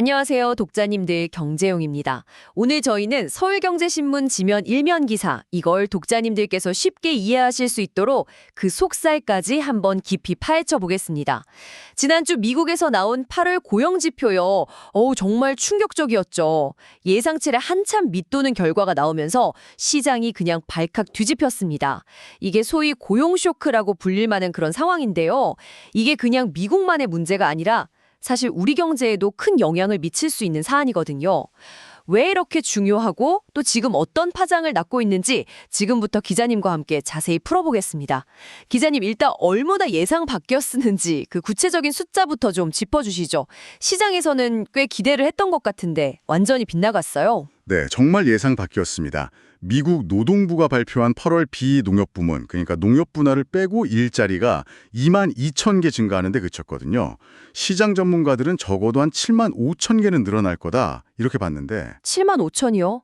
안녕하세요, 독자님들 경제용입니다. 오늘 저희는 서울경제신문 지면 일면 기사 이걸 독자님들께서 쉽게 이해하실 수 있도록 그 속살까지 한번 깊이 파헤쳐 보겠습니다. 지난주 미국에서 나온 8월 고용 지표요. 어우 정말 충격적이었죠. 예상치를 한참 밑도는 결과가 나오면서 시장이 그냥 발칵 뒤집혔습니다. 이게 소위 고용 쇼크라고 불릴 만한 그런 상황인데요. 이게 그냥 미국만의 문제가 아니라 사실 우리 경제에도 큰 영향을 미칠 수 있는 사안이거든요. 왜 이렇게 중요하고 또 지금 어떤 파장을 낳고 있는지 지금부터 기자님과 함께 자세히 풀어보겠습니다. 기자님 일단 얼마나 예상 바뀌었는지 그 구체적인 숫자부터 좀 짚어주시죠. 시장에서는 꽤 기대를 했던 것 같은데 완전히 빗나갔어요. 네, 정말 예상 바뀌었습니다. 미국 노동부가 발표한 8월 비농협 부문, 그러니까 농협 분야를 빼고 일자리가 2만 2천 개 증가하는 데 그쳤거든요. 시장 전문가들은 적어도 한 7만 5천 개는 늘어날 거다 이렇게 봤는데 7만 5천이요?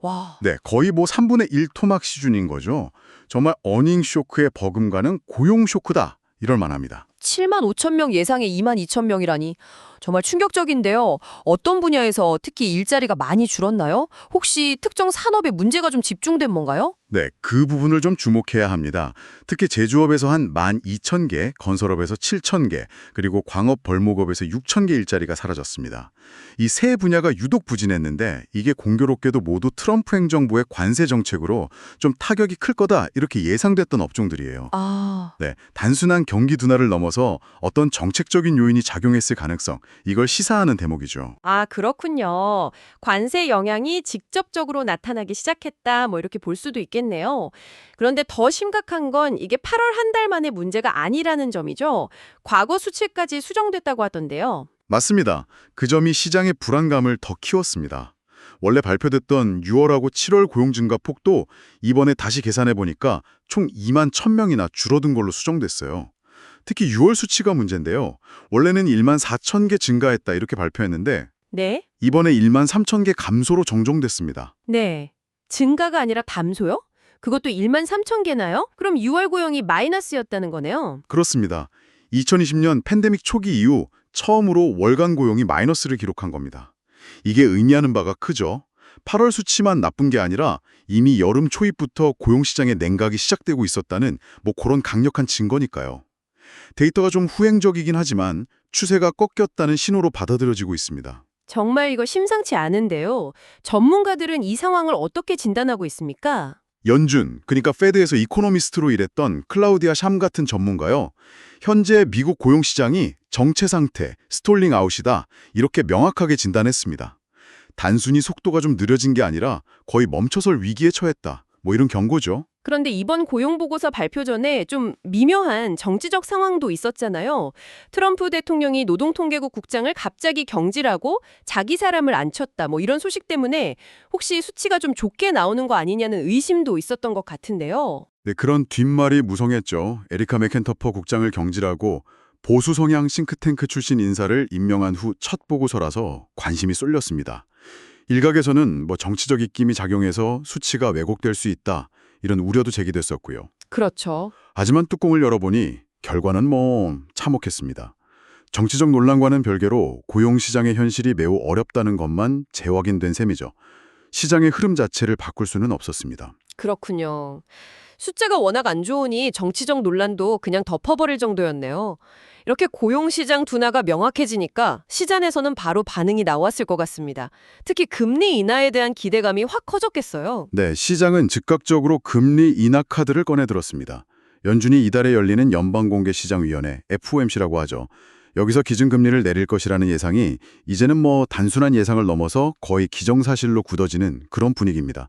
와, 네, 거의 뭐 3분의 1 토막 시즌인 거죠. 정말 어닝 쇼크에 버금가는 고용 쇼크다 이럴 만합니다. 7만 5천 명 예상에 2만 2천 명이라니 정말 충격적인데요. 어떤 분야에서 특히 일자리가 많이 줄었나요? 혹시 특정 산업에 문제가 좀 집중된 뭔가요? 네, 그 부분을 좀 주목해야 합니다. 특히 제조업에서 한 12,000개, 건설업에서 7,000개, 그리고 광업 벌목업에서 6,000개 일자리가 사라졌습니다. 이 세 분야가 유독 부진했는데 이게 공교롭게도 모두 트럼프 행정부의 관세 정책으로 좀 타격이 클 거다 이렇게 예상됐던 업종들이에요. 아, 네, 단순한 경기 둔화를 넘어서 어떤 정책적인 요인이 작용했을 가능성, 이걸 시사하는 대목이죠. 아, 그렇군요. 관세 영향이 직접적으로 나타나기 시작했다. 뭐 이렇게 볼 수도 있겠 네요. 그런데 더 심각한 건 이게 8월 한 달 만의 문제가 아니라는 점이죠. 과거 수치까지 수정됐다고 하던데요. 맞습니다. 그 점이 시장의 불안감을 더 키웠습니다. 원래 발표됐던 6월하고 7월 고용 증가 폭도 이번에 다시 계산해 보니까 총 2만 1000명이나 줄어든 걸로 수정됐어요. 특히 6월 수치가 문제인데요. 원래는 1만 4천 개 증가했다 이렇게 발표했는데 네? 이번에 1만 3천 개 감소로 정정됐습니다. 네. 증가가 아니라 감소요? 그것도 1만 3천 개나요? 그럼 6월 고용이 마이너스였다는 거네요. 그렇습니다. 2020년 팬데믹 초기 이후 처음으로 월간 고용이 마이너스를 기록한 겁니다. 이게 의미하는 바가 크죠. 8월 수치만 나쁜 게 아니라 이미 여름 초입부터 고용시장의 냉각이 시작되고 있었다는 뭐 그런 강력한 증거니까요. 데이터가 좀 후행적이긴 하지만 추세가 꺾였다는 신호로 받아들여지고 있습니다. 정말 이거 심상치 않은데요. 전문가들은 이 상황을 어떻게 진단하고 있습니까? 연준, 그러니까 페드에서 이코노미스트로 일했던 클라우디아 샴 같은 전문가요. 현재 미국 고용시장이 정체 상태, 스톨링 아웃이다 이렇게 명확하게 진단했습니다. 단순히 속도가 좀 느려진 게 아니라 거의 멈춰설 위기에 처했다. 뭐 이런 경고죠. 그런데 이번 고용보고서 발표 전에 좀 미묘한 정치적 상황도 있었잖아요. 트럼프 대통령이 노동통계국 국장을 갑자기 경질하고 자기 사람을 앉혔다. 뭐 이런 소식 때문에 혹시 수치가 좀 좋게 나오는 거 아니냐는 의심도 있었던 것 같은데요. 네, 그런 뒷말이 무성했죠. 에리카 맥켄터퍼 국장을 경질하고 보수 성향 싱크탱크 출신 인사를 임명한 후 첫 보고서라서 관심이 쏠렸습니다. 일각에서는 뭐 정치적 입김이 작용해서 수치가 왜곡될 수 있다. 이런 우려도 제기됐었고요. 그렇죠. 하지만 뚜껑을 열어보니 결과는 뭐 참혹했습니다. 정치적 논란과는 별개로 고용시장의 현실이 매우 어렵다는 것만 재확인된 셈이죠. 시장의 흐름 자체를 바꿀 수는 없었습니다. 그렇군요. 숫자가 워낙 안 좋으니 정치적 논란도 그냥 덮어버릴 정도였네요. 이렇게 고용시장 둔화가 명확해지니까 시장에서는 바로 반응이 나왔을 것 같습니다. 특히 금리 인하에 대한 기대감이 확 커졌겠어요. 네, 시장은 즉각적으로 금리 인하 카드를 꺼내들었습니다. 연준이 이달에 열리는 연방공개시장위원회 FOMC라고 하죠. 여기서 기준금리를 내릴 것이라는 예상이 이제는 뭐 단순한 예상을 넘어서 거의 기정사실로 굳어지는 그런 분위기입니다.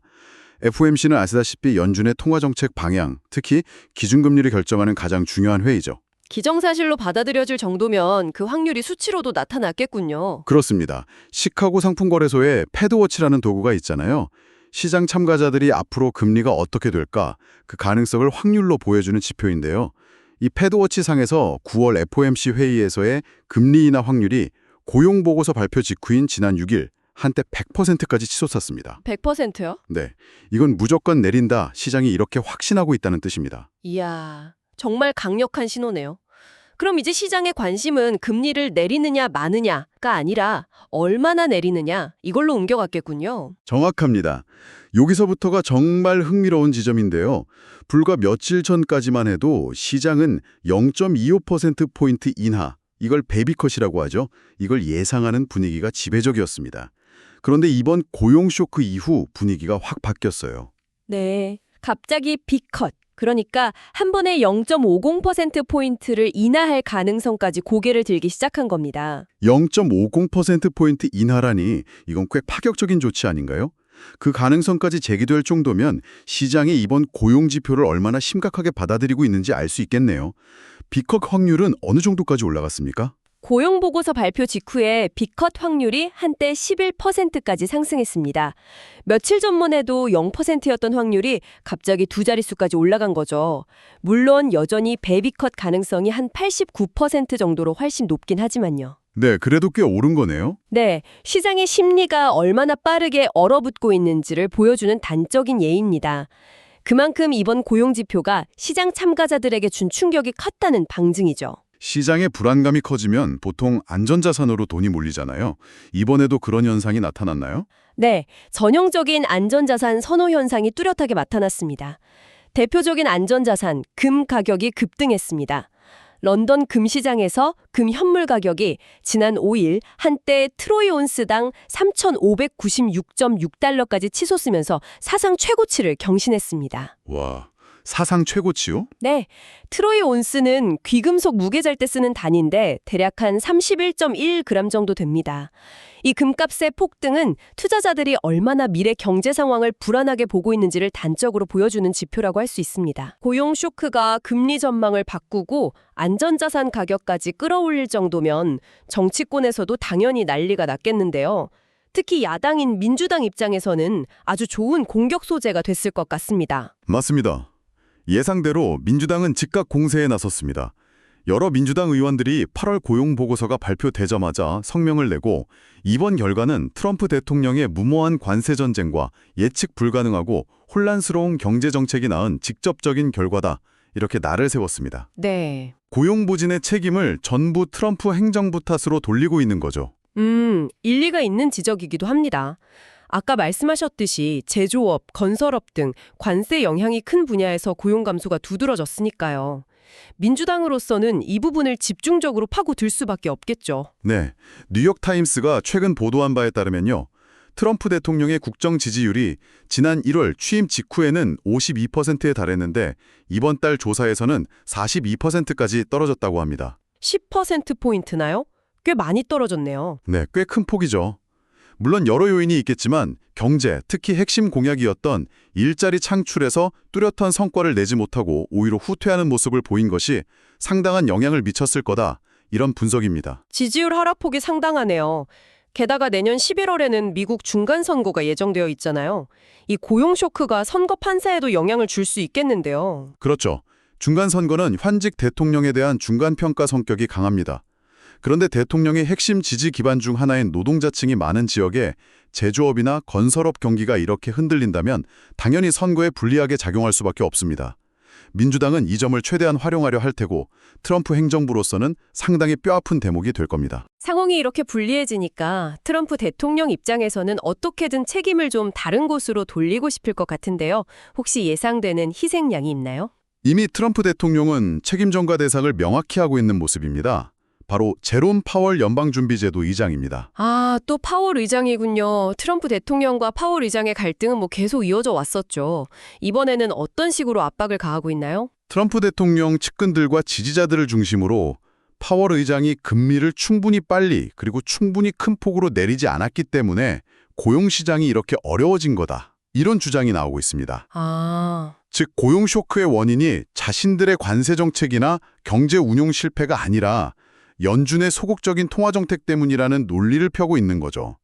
FOMC는 아시다시피 연준의 통화정책 방향, 특히 기준금리를 결정하는 가장 중요한 회의죠. 기정사실로 받아들여질 정도면 그 확률이 수치로도 나타났겠군요. 그렇습니다. 시카고 상품거래소에 패드워치라는 도구가 있잖아요. 시장 참가자들이 앞으로 금리가 어떻게 될까 그 가능성을 확률로 보여주는 지표인데요. 이 패드워치 상에서 9월 FOMC 회의에서의 금리 인하 확률이 고용보고서 발표 직후인 지난 6일 한때 100%까지 치솟았습니다. 100%요? 네, 이건 무조건 내린다 시장이 이렇게 확신하고 있다는 뜻입니다. 이야, 정말 강력한 신호네요. 그럼 이제 시장의 관심은 금리를 내리느냐 마느냐가 아니라 얼마나 내리느냐 이걸로 옮겨갔겠군요. 정확합니다. 여기서부터가 정말 흥미로운 지점인데요. 불과 며칠 전까지만 해도 시장은 0.25%포인트 인하, 이걸 베비컷이라고 하죠. 이걸 예상하는 분위기가 지배적이었습니다. 그런데 이번 고용 쇼크 이후 분위기가 확 바뀌었어요. 네. 갑자기 B컷. 그러니까 한 번에 0.50%포인트를 인하할 가능성까지 고개를 들기 시작한 겁니다. 0.50%포인트 인하라니 이건 꽤 파격적인 조치 아닌가요? 그 가능성까지 제기될 정도면 시장이 이번 고용 지표를 얼마나 심각하게 받아들이고 있는지 알 수 있겠네요. 비컷 확률은 어느 정도까지 올라갔습니까? 고용보고서 발표 직후에 B컷 확률이 한때 11%까지 상승했습니다. 며칠 전만 해도 0%였던 확률이 갑자기 두 자릿수까지 올라간 거죠. 물론 여전히 베비컷 가능성이 한 89% 정도로 훨씬 높긴 하지만요. 네, 그래도 꽤 오른 거네요. 네, 시장의 심리가 얼마나 빠르게 얼어붙고 있는지를 보여주는 단적인 예입니다. 그만큼 이번 고용 지표가 시장 참가자들에게 준 충격이 컸다는 방증이죠. 시장의 불안감이 커지면 보통 안전자산으로 돈이 몰리잖아요. 이번에도 그런 현상이 나타났나요? 네, 전형적인 안전자산 선호 현상이 뚜렷하게 나타났습니다. 대표적인 안전자산, 금 가격이 급등했습니다. 런던 금시장에서 금 현물 가격이 지난 5일 한때 트로이 온스당 3,596.6달러까지 치솟으면서 사상 최고치를 경신했습니다. 와, 사상 최고치요? 네, 트로이 온스는 귀금속 무게잘 때 쓰는 단위인데 대략 한 31.1g 정도 됩니다. 이 금값의 폭등은 투자자들이 얼마나 미래 경제 상황을 불안하게 보고 있는지를 단적으로 보여주는 지표라고 할 수 있습니다. 고용 쇼크가 금리 전망을 바꾸고 안전자산 가격까지 끌어올릴 정도면 정치권에서도 당연히 난리가 났겠는데요. 특히 야당인 민주당 입장에서는 아주 좋은 공격 소재가 됐을 것 같습니다. 맞습니다. 예상대로 민주당은 즉각 공세에 나섰습니다. 여러 민주당 의원들이 8월 고용 보고서가 발표되자마자 성명을 내고 이번 결과는 트럼프 대통령의 무모한 관세 전쟁과 예측 불가능하고 혼란스러운 경제 정책이 낳은 직접적인 결과다. 이렇게 날을 세웠습니다. 네. 고용 부진의 책임을 전부 트럼프 행정부 탓으로 돌리고 있는 거죠. 음, 일리가 있는 지적이기도 합니다. 아까 말씀하셨듯이 제조업, 건설업 등 관세 영향이 큰 분야에서 고용 감소가 두드러졌으니까요. 민주당으로서는 이 부분을 집중적으로 파고들 수밖에 없겠죠. 네, 뉴욕타임스가 최근 보도한 바에 따르면요. 트럼프 대통령의 국정 지지율이 지난 1월 취임 직후에는 52%에 달했는데 이번 달 조사에서는 42%까지 떨어졌다고 합니다. 10%포인트나요? 꽤 많이 떨어졌네요. 네, 꽤 큰 폭이죠. 물론 여러 요인이 있겠지만 경제, 특히 핵심 공약이었던 일자리 창출에서 뚜렷한 성과를 내지 못하고 오히려 후퇴하는 모습을 보인 것이 상당한 영향을 미쳤을 거다. 이런 분석입니다. 지지율 하락폭이 상당하네요. 게다가 내년 11월에는 미국 중간선거가 예정되어 있잖아요. 이 고용 쇼크가 선거 판세에도 영향을 줄 수 있겠는데요. 그렇죠. 중간 선거는 현직 대통령에 대한 중간 평가 성격이 강합니다. 그런데 대통령의 핵심 지지 기반 중 하나인 노동자층이 많은 지역에 제조업이나 건설업 경기가 이렇게 흔들린다면 당연히 선거에 불리하게 작용할 수밖에 없습니다. 민주당은 이 점을 최대한 활용하려 할 테고 트럼프 행정부로서는 상당히 뼈아픈 대목이 될 겁니다. 상황이 이렇게 불리해지니까 트럼프 대통령 입장에서는 어떻게든 책임을 좀 다른 곳으로 돌리고 싶을 것 같은데요. 혹시 예상되는 희생양이 있나요? 이미 트럼프 대통령은 책임 전가 대상을 명확히 하고 있는 모습입니다. 바로 제롬 파월 연방준비제도 의장입니다. 아, 또 파월 의장이군요. 트럼프 대통령과 파월 의장의 갈등은 뭐 계속 이어져 왔었죠. 이번에는 어떤 식으로 압박을 가하고 있나요? 트럼프 대통령 측근들과 지지자들을 중심으로 파월 의장이 금리를 충분히 빨리 그리고 충분히 큰 폭으로 내리지 않았기 때문에 고용시장이 이렇게 어려워진 거다. 이런 주장이 나오고 있습니다. 아, 즉 고용 쇼크의 원인이 자신들의 관세 정책이나 경제 운용 실패가 아니라 연준의 소극적인 통화 정책 때문이라는 논리를 펴고 있는 거죠.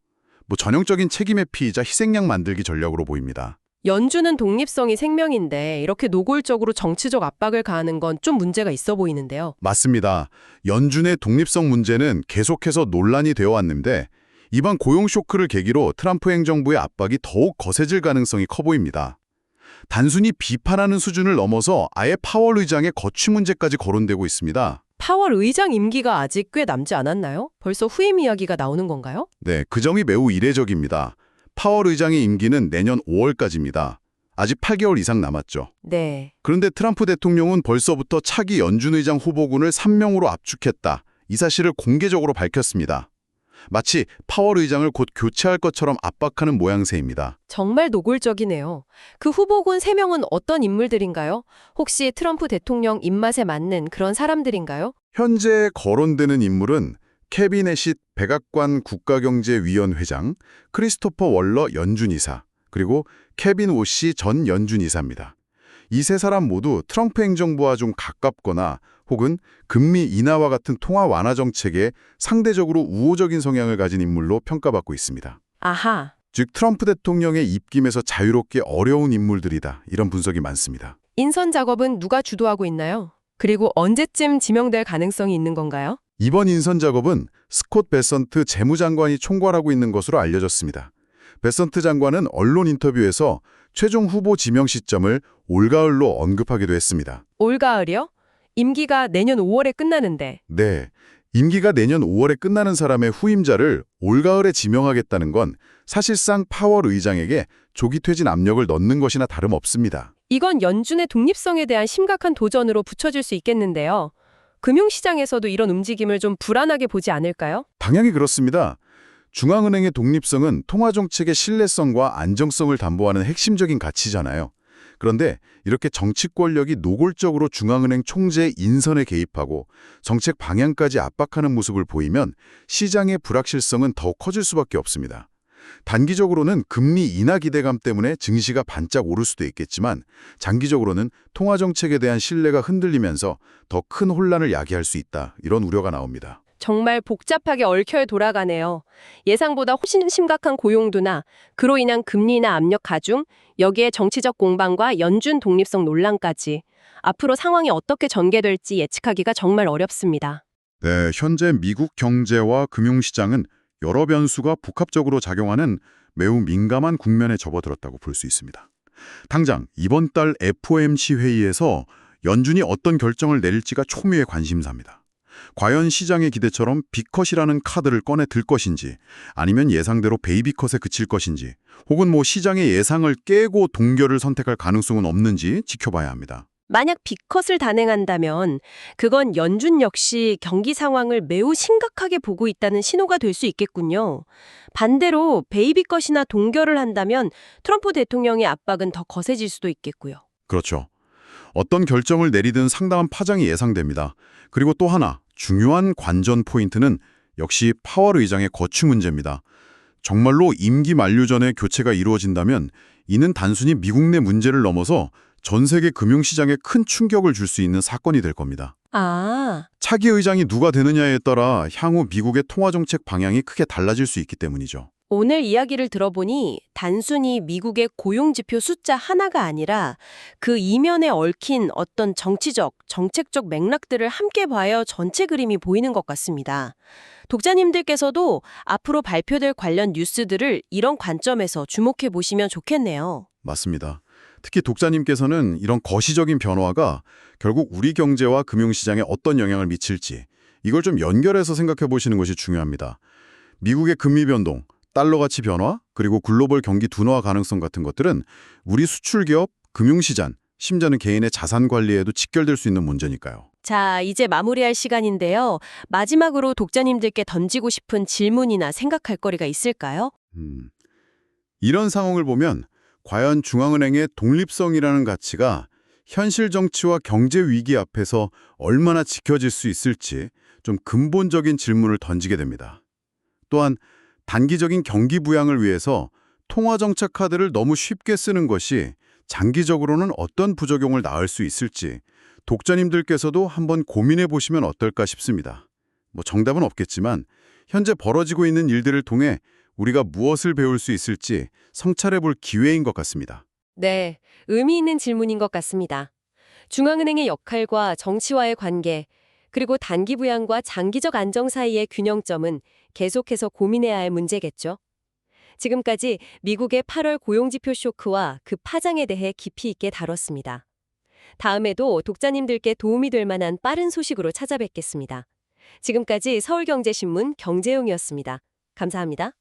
뭐 전형적인 책임의 피의자 희생양 만들기 전략으로 보입니다. 연준은 독립성이 생명인데 이렇게 노골적으로 정치적 압박을 가하는 건 좀 문제가 있어 보이는데요. 맞습니다. 연준의 독립성 문제는 계속해서 논란이 되어 왔는데 이번 고용 쇼크를 계기로 트럼프 행정부의 압박이 더욱 거세질 가능성이 커 보입니다. 단순히 비판하는 수준을 넘어서 아예 파월 의장의 거취 문제까지 거론되고 있습니다. 파월 의장 임기가 아직 꽤 남지 않았나요? 벌써 후임 이야기가 나오는 건가요? 네, 그 점이 매우 이례적입니다. 파월 의장의 임기는 내년 5월까지입니다. 아직 8개월 이상 남았죠. 네. 그런데 트럼프 대통령은 벌써부터 차기 연준 의장 후보군을 3명으로 압축했다. 이 사실을 공개적으로 밝혔습니다. 마치 파월 의장을 곧 교체할 것처럼 압박하는 모양새입니다. 정말 노골적이네요. 그 후보군 3명은 어떤 인물들인가요? 혹시 트럼프 대통령 입맛에 맞는 그런 사람들인가요? 현재 거론되는 인물은 케빈 애씑 백악관 국가경제위원 회장, 크리스토퍼 월러 연준이사, 그리고 케빈 오씨 전 연준이사입니다. 이 세 사람 모두 트럼프 행정부와 좀 가깝거나 혹은 금리 인하와 같은 통화 완화 정책에 상대적으로 우호적인 성향을 가진 인물로 평가받고 있습니다. 아하. 즉 트럼프 대통령의 입김에서 자유롭게 어려운 인물들이다. 이런 분석이 많습니다. 인선 작업은 누가 주도하고 있나요? 그리고 언제쯤 지명될 가능성이 있는 건가요? 이번 인선 작업은 스콧 베선트 재무장관이 총괄하고 있는 것으로 알려졌습니다. 베선트 장관은 언론 인터뷰에서 최종 후보 지명 시점을 올가을로 언급하기도 했습니다. 올가을이요? 임기가 내년 5월에 끝나는데. 네, 임기가 내년 5월에 끝나는 사람의 후임자를 올가을에 지명하겠다는 건 사실상 파월 의장에게 조기 퇴진 압력을 넣는 것이나 다름없습니다. 이건 연준의 독립성에 대한 심각한 도전으로 붙여질 수 있겠는데요. 금융시장에서도 이런 움직임을 좀 불안하게 보지 않을까요? 당연히 그렇습니다. 중앙은행의 독립성은 통화정책의 신뢰성과 안정성을 담보하는 핵심적인 가치잖아요. 그런데 이렇게 정치 권력이 노골적으로 중앙은행 총재 인선에 개입하고 정책 방향까지 압박하는 모습을 보이면 시장의 불확실성은 더욱 커질 수밖에 없습니다. 단기적으로는 금리 인하 기대감 때문에 증시가 반짝 오를 수도 있겠지만 장기적으로는 통화정책에 대한 신뢰가 흔들리면서 더 큰 혼란을 야기할 수 있다. 이런 우려가 나옵니다. 정말 복잡하게 얽혀 돌아가네요. 예상보다 훨씬 심각한 고용도나 그로 인한 금리나 압력 가중, 여기에 정치적 공방과 연준 독립성 논란까지 앞으로 상황이 어떻게 전개될지 예측하기가 정말 어렵습니다. 네, 현재 미국 경제와 금융시장은 여러 변수가 복합적으로 작용하는 매우 민감한 국면에 접어들었다고 볼 수 있습니다. 당장 이번 달 FOMC 회의에서 연준이 어떤 결정을 내릴지가 초미의 관심사입니다. 과연 시장의 기대처럼 빅컷이라는 카드를 꺼내 들 것인지 아니면 예상대로 베이비컷에 그칠 것인지 혹은 뭐 시장의 예상을 깨고 동결을 선택할 가능성은 없는지 지켜봐야 합니다. 만약 B컷을 단행한다면 그건 연준 역시 경기 상황을 매우 심각하게 보고 있다는 신호가 될 수 있겠군요. 반대로 베이비컷이나 동결을 한다면 트럼프 대통령의 압박은 더 거세질 수도 있겠고요. 그렇죠. 어떤 결정을 내리든 상당한 파장이 예상됩니다. 그리고 또 하나 중요한 관전 포인트는 역시 파월 의장의 거취 문제입니다. 정말로 임기 만료 전에 교체가 이루어진다면 이는 단순히 미국 내 문제를 넘어서 전 세계 금융시장에 큰 충격을 줄 수 있는 사건이 될 겁니다. 아, 차기 의장이 누가 되느냐에 따라 향후 미국의 통화정책 방향이 크게 달라질 수 있기 때문이죠. 오늘 이야기를 들어보니 단순히 미국의 고용지표 숫자 하나가 아니라 그 이면에 얽힌 어떤 정치적, 정책적 맥락들을 함께 봐야 전체 그림이 보이는 것 같습니다. 독자님들께서도 앞으로 발표될 관련 뉴스들을 이런 관점에서 주목해 보시면 좋겠네요. 맞습니다. 특히 독자님께서는 이런 거시적인 변화가 결국 우리 경제와 금융시장에 어떤 영향을 미칠지 이걸 좀 연결해서 생각해 보시는 것이 중요합니다. 미국의 금리 변동, 달러 가치 변화, 그리고 글로벌 경기 둔화 가능성 같은 것들은 우리 수출 기업, 금융시장, 심지어는 개인의 자산 관리에도 직결될 수 있는 문제니까요. 자, 이제 마무리할 시간인데요. 마지막으로 독자님들께 던지고 싶은 질문이나 생각할 거리가 있을까요? 음, 이런 상황을 보면 과연 중앙은행의 독립성이라는 가치가 현실 정치와 경제 위기 앞에서 얼마나 지켜질 수 있을지 좀 근본적인 질문을 던지게 됩니다. 또한 단기적인 경기 부양을 위해서 통화정책 카드를 너무 쉽게 쓰는 것이 장기적으로는 어떤 부작용을 낳을 수 있을지 독자님들께서도 한번 고민해 보시면 어떨까 싶습니다. 뭐 정답은 없겠지만 현재 벌어지고 있는 일들을 통해 우리가 무엇을 배울 수 있을지 성찰해 볼 기회인 것 같습니다. 네, 의미 있는 질문인 것 같습니다. 중앙은행의 역할과 정치와의 관계, 그리고 단기 부양과 장기적 안정 사이의 균형점은 계속해서 고민해야 할 문제겠죠. 지금까지 미국의 8월 고용지표 쇼크와 그 파장에 대해 깊이 있게 다뤘습니다. 다음에도 독자님들께 도움이 될 만한 빠른 소식으로 찾아뵙겠습니다. 지금까지 서울경제신문 경제용이었습니다. 감사합니다.